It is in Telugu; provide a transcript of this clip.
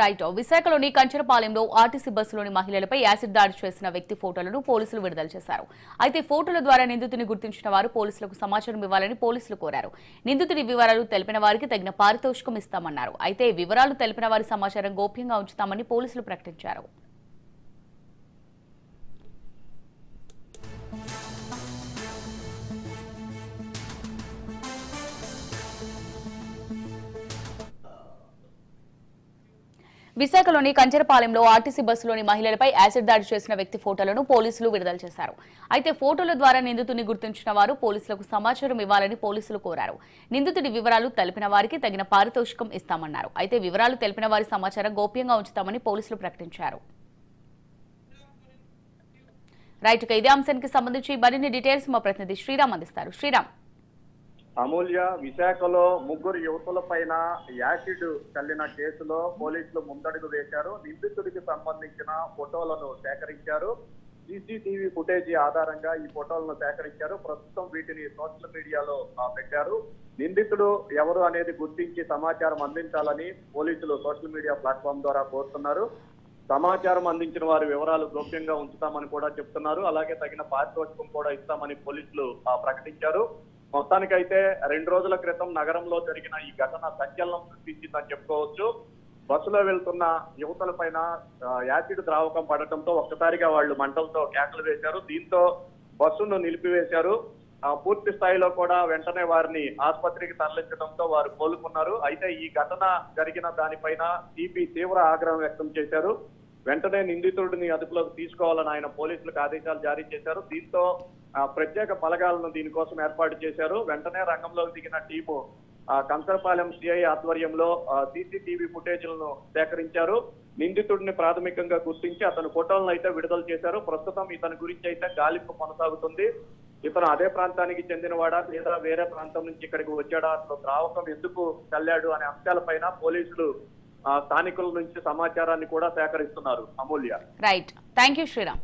రైట్ uh, విశాఖలోని కంచరపాలెంలో ఆర్టీసీ బస్సులోని మహిళలపై యాసిడ్ దాడి చేసిన వ్యక్తి ఫోటోలను పోలీసులు విడుదల చేశారు. అయితే ఫోటోల ద్వారా నిందితుని గుర్తించిన వారు పోలీసులకు సమాచారం ఇవ్వాలని పోలీసులు కోరారు. నిందితుడి వివరాలు తెలిపిన వారికి తగిన పారితోషికం ఇస్తామన్నారు. అయితే వివరాలు తెలిపిన వారి సమాచారం గోప్యంగా ఉంచుతామని పోలీసులు ప్రకటించారు. విశాఖలోని కంచరపాలెంలో ఆర్టీసీ బస్సులోని మహిళలపై యాసిడ్ దాడి చేసిన వ్యక్తి ఫోటోలను పోలీసులు విడుదల చేశారు. అయితే ఫోటోల ద్వారా నిందితుడిని గుర్తించిన వారు పోలీసులకు సమాచారం ఇవ్వాలని పోలీసులు కోరారు. నిందితుడి వివరాలు తెలిపిన వారికి తగిన పారితోషికం ఇస్తామన్నారు. అయితే వివరాలు తెలిపిన వారి సమాచారం గోప్యంగా ఉంచుతామని పోలీసులు ప్రకటించారు. రైట్ ఇదే అంశానికి సంబంధించి మరిన్ని డీటెయిల్స్ మా ప్రతినిధి శ్రీరామ్ అందిస్తారు. శ్రీరామ్. అమూల్య విశాఖలో ముగ్గురు యువతుల పైన యాసిడ్ చల్లిన కేసులో పోలీసులు ముందడుగు వేశారు. నిందితుడికి సంబంధించిన ఫోటోలను సేకరించారు. సీసీటీవీ ఫుటేజ్ ఆధారంగా ఈ ఫోటోలను సేకరించారు. ప్రస్తుతం వీటిని సోషల్ మీడియాలో ఆ, పెట్టారు. నిందితుడు ఎవరు అనేది గుర్తించి సమాచారం అందించాలని పోలీసులు సోషల్ మీడియా ప్లాట్ఫామ్ ద్వారా కోరుతున్నారు. సమాచారం అందించిన వారి వివరాలు గోప్యంగా ఉంచుతామని కూడా చెప్తున్నారు. అలాగే తగిన పారితోషికం కూడా ఇస్తామని పోలీసులు ఆ, ప్రకటించారు. మొత్తానికైతే రెండు రోజుల క్రితం నగరంలో జరిగిన ఈ ఘటన సంచలనం సృష్టించిందని చెప్పుకోవచ్చు. బస్సులో వెళ్తున్న యువతల పైన యాసిడ్ ద్రావకం పడటంతో ఒక్కసారిగా వాళ్ళు మంటలతో కేకలు వేశారు. దీంతో బస్సును నిలిపివేశారు. పూర్తి స్థాయిలో కూడా వెంటనే వారిని ఆసుపత్రికి తరలించడంతో వారు కోలుకున్నారు. అయితే ఈ ఘటన జరిగిన దానిపైన సిపి తీవ్ర ఆగ్రహం వ్యక్తం చేశారు. వెంటనే నిందితుడిని అదుపులోకి తీసుకోవాలని ఆయన పోలీసులకు ఆదేశాలు జారీ చేశారు. దీంతో ఆ, ప్రత్యేక బలగాలను దీనికోసం ఏర్పాటు చేశారు. వెంటనే రంగంలోకి దిగిన టీము ఆ, కంసరపాలెం సిఐ ఆధ్వర్యంలో సీసీటీవీ ఫుటేజ్లను సేకరించారు. నిందితుడిని ప్రాథమికంగా గుర్తించి అతని ఫోటోలను అయితే విడుదల చేశారు. ప్రస్తుతం ఇతని గురించి అయితే గాలింపు కొనసాగుతుంది. ఇతను అదే ప్రాంతానికి చెందినవాడా లేదా వేరే ప్రాంతం నుంచి ఇక్కడికి వచ్చాడా అసలు ద్రావకం ఎందుకు చల్లాడు అనే అంశాలపైన పోలీసులు స్థానికుల నుంచి సమాచారాన్ని కూడా సేకరిస్తున్నారు Amulya. Right thank you Sriram